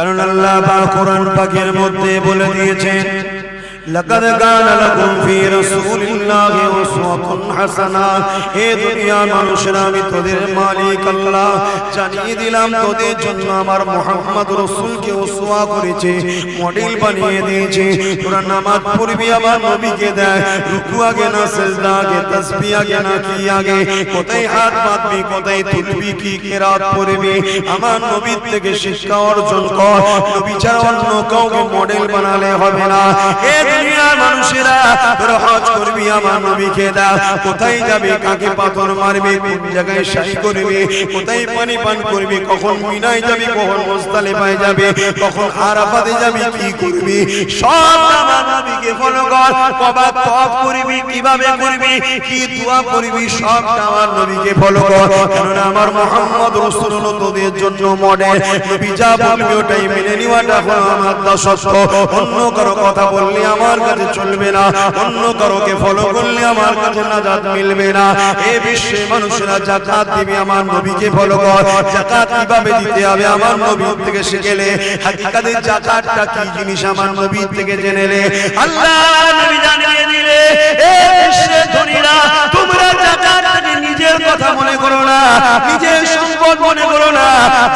কারণ আল্লাহ বা কোরআন পাকের মধ্যে বলে দিয়েছেন لقد كان لكم في رسول الله أسوة حسنة হে দুনিয়ার মানুষেরা আমি তোদের মালিক আল্লাহ জানিয়ে দিলাম তোদের জন্য আমার মোহাম্মদ রসুলকে উসওয়া করেছে মডেল বানিয়ে দিয়েছে তোরা নামাজ পড়বি আমার নবীকে দেয় রুকু আগে না সেজদা আগে তাসবিহ আগে না কি আগে কোথায় হাত বাঁধবি কোথায় তুলবি কি কেরাত পড়বি আমার নবীর থেকে শিক্ষা অর্জন কর নবী ছাড়া অন্য কাউকে মডেল বানালে হবে না এ দুনিয়ার মানুষেরা, তোর হজ করবি আমার নবীকে দাও। কোথায় যাবে, কাকে পাথর মারবে, কোন জায়গায় শাহী করবি, কোথায় পানি পান করবি, কখন মিনায় যাবি, কখন মোস্তালেফায় যাবে, কখন আরাফাতে যাবি, কি করবি? সব আমার ফলো কর কবা তপ করবি, কীভাবে করবি? কি দোয়া করবি? সব আমার নবীকে ফলো কর কেননা আমার মোহাম্মদ রসুল তোদের জন্য মডেল নবী যা বলবি ওটাই মেনে নেওয়াটা হলো আমার দাসত্ব। অন্য কারও কথা বললে আমার কাছে চলবে না। অন্য কারোকে ফলো করলে আমার কাছে নাজাত মিলবে না। এই বিশ্বে মানুষেরা জাকাত দিবে আমার নবীকে ফলো কর জাকাত কীভাবে দিতে হবে আমার নবীর থেকে শিখেলে হাকিকাতে জাকাতটা কি জিনিস আমার নবীর থেকে জেনেলে আল্লাহ জানিয়ে তোমরা জাকাতটাকে নিজের কথা করো না, নিজের সম্পদ করো না।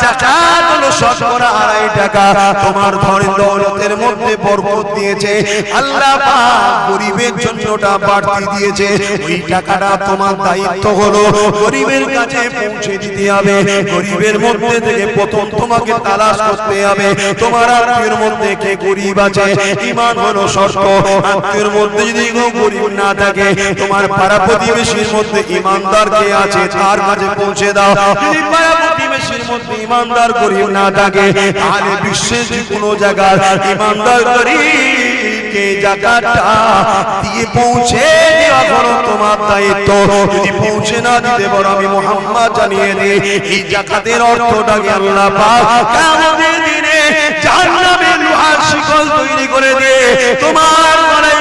জাকাত হলো শতকরা আড়াই টাকা তোমার ধরে দৌলতের মধ্যে বরকত দিয়েছে। আল্লাহ পাক গরিবের জন্যটা বাড়তি দিয়েছে। ওই টাকাটা তোমার দায়িত্ব হলো গরিবের কাছে পৌঁছে দিতে হবে। গরিবের মধ্যে থেকে প্রথম তোমাকে তালাশ করতে হবে। তোমার আত্মীয়ের মধ্যে কে গরিব আছে? ইমান হলো শর্ত। আত্মীয়ের মধ্যে যদি কেউ গরিব না থাকে, তোমার পাড়া প্রতিবেশীর মধ্যে ইমানদার কে আছে? তার কাছে পৌঁছে দাও। যদি পাড়া প্রতিবেশীর মধ্যে ইমানদার গরিব না থাকে, তাহলে বিশ্বের যে কোনো জায়গার ইমানদার গরিবকে জাকাতটা দিয়ে পৌঁছে দেওয়া হলো তোমার দায়িত্ব। যদি পৌঁছে না দিতে পারো, আমি মোহাম্মদ জানিয়ে দিই এই জাকাতের অর্থটাকে আল্লাহ পাক কিয়ামতের দিনে জাহান্নামের লোহার শিকল তৈরি করে দিয়ে তোমার গলায়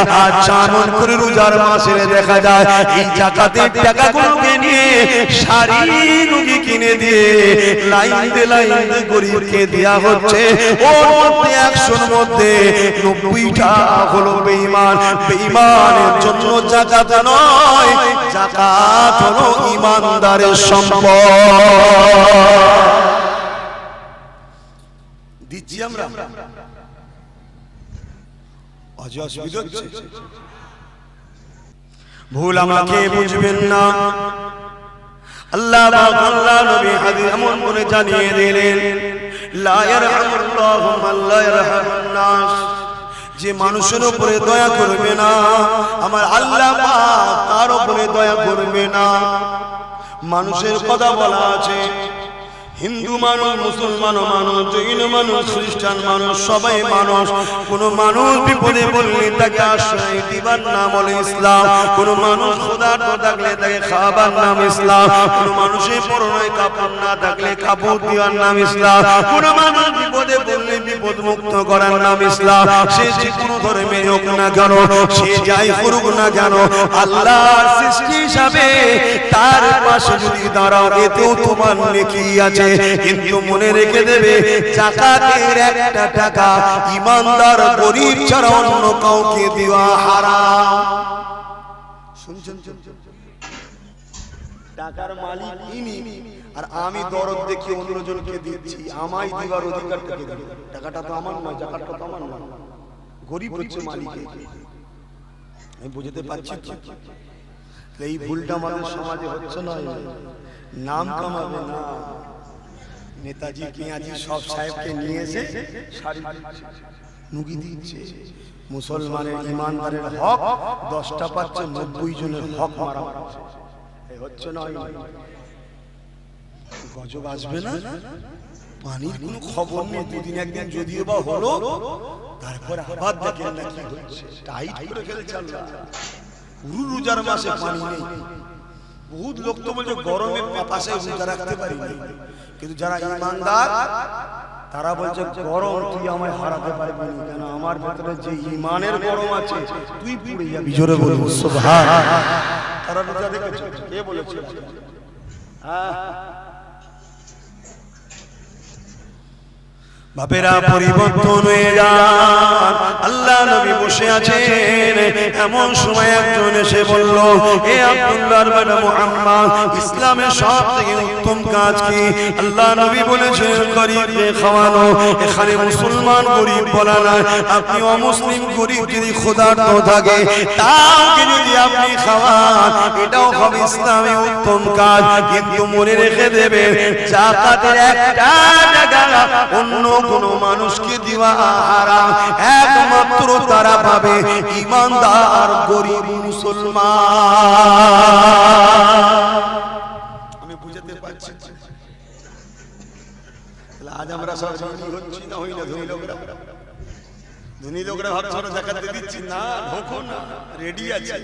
আজ চামন করে রোজার মাসে দেখা যায়। এই জাকাতের টাকাগুলোকে নিয়ে শাড়ি রুগী কিনে দিয়ে লাইন দিয়ে লাইন গরিবকে হচ্ছে। ওর মধ্যে একশোর মধ্যে নব্বইটা হলো জন্য জাকাত নয়, জাকাত হলো ইমানদারের সম্পদ। দিচ্ছি আমরা। অজ অসুবিধা হচ্ছে ভুল আমাকে বুঝবেন না। আল্লাহ আল্লাহ নবী হাদিস এমন করে জানিয়ে দিলেন লা ইয়ারহামুল্লাহু মান লা ইয়ারহামুন নাস। যে মানুষের উপরে দয়া করবে না আমার আল্লাহ তার উপরে দয়া করবে না। মানুষের কথা বলা আছে হিন্দু মানুষ, মুসলমান মানুষ, জৈন মানুষ, খ্রিস্টান মানুষ, সবাই মানুষ। কোন মানুষ বিপদে বললে তাকে আশ্রয় দিবার নাম হলো ইসলাম। কোন মানুষ ক্ষুধার্ত থাকলে তাকে খাবার নাম ইসলাম। কোন মানুষের পরনায় কাপড় না থাকলে কাপড় দেওয়ার নাম ইসলাম। কোন মানুষ বিপদে বললে বিপদ মুক্ত করার নাম ইসলাম। সে যে কোনো ধর্মের হোক না কেন, সে যাই করুক না কেন, আল্লাহর সৃষ্টি হিসাবে তার পাশে যদি দাঁড়াও, এতেও তোমার নেকি আছে। কিন্তু মনে রেখে দেবে, জাকাতের একটা টাকা ইমানদার গরিব ছাড়া অন্য কাউকে দেওয়া হারাম। শুনছেন টাকার মালিক ইনি, আর আমি দরদ দেখি অন্যজনকে দিচ্ছি, আমায় দিবার অধিকারটাকে দেব। টাকাটা তো আমার নয় তো আমার নয়। গরিব হচ্ছে মালিকের আমি বুঝতে পারছি এই ভুলটা আমাদের সমাজে হচ্ছে না নাম কামাবে না। নেতাজি পেঁয়াজি সব সাহেবকে নিয়ে এসে শাড়ি নুগি দিচ্ছে। মুসলমানের ইমানদারের হক দশটা পাচ্ছে নব্বই জনের হক মারা হচ্ছে। না? গজব আসবে না? পানির কোনো খবর নেই। দুদিন একদিন যদিও বা হলো তারপর আবার দেখেন না কি হচ্ছে। টাইট করে ফেলছে আল্লাহ। পুরো রোজার মাসে পানি নেই। বহুত লোক তো বলছে গরমে পাশে রোজা রাখতে পারি কিন্তু যারা ইমানদার তারা বলছে গরম তুই আমায় হারাতে পারবি? না। কেন? আমার ভেতরে যে ইমানের গরম আছে তুই পুড়ে যাবি। জোরে বলব সুবহান। তারা রোজা রেখেছে কে বলেছে? হ্যাঁ। বাপেরা পরিবর্তন হয়ে যান। আল্লাহ নবী বসে আছেন। এমন সময় একজন এসে বলল হে আব্দুল্লাহর বেটা মুহাম্মদ, ইসলামের সব থেকে উত্তম কাজ কি? আল্লাহ নবী বলেছেন, গরিবকে খাওয়ানো। এখানে মুসলমান গরিব বলা না আপনি অমুসলিম গরিব যদি ক্ষুধার্ত থাকে, তাকে যদি আপনি খাওয়ান, এটাও হবে ইসলামে উত্তম কাজ। কিন্তু মনে রেখে দেবে জাকাতের একটা অন্য কোন মানুষকে দেওয়া হারাম একমাত্র তারা পাবে ইমানদার, গরিব মুসলমান। আমি বুঝাতে পারছি আজ আমরা সব হচ্ছি না হই না ধনী লোকরা? ধনী লোকরা ভাবছে জাকাত দিচ্ছি। না, ঢোকো না, রেডি আছে।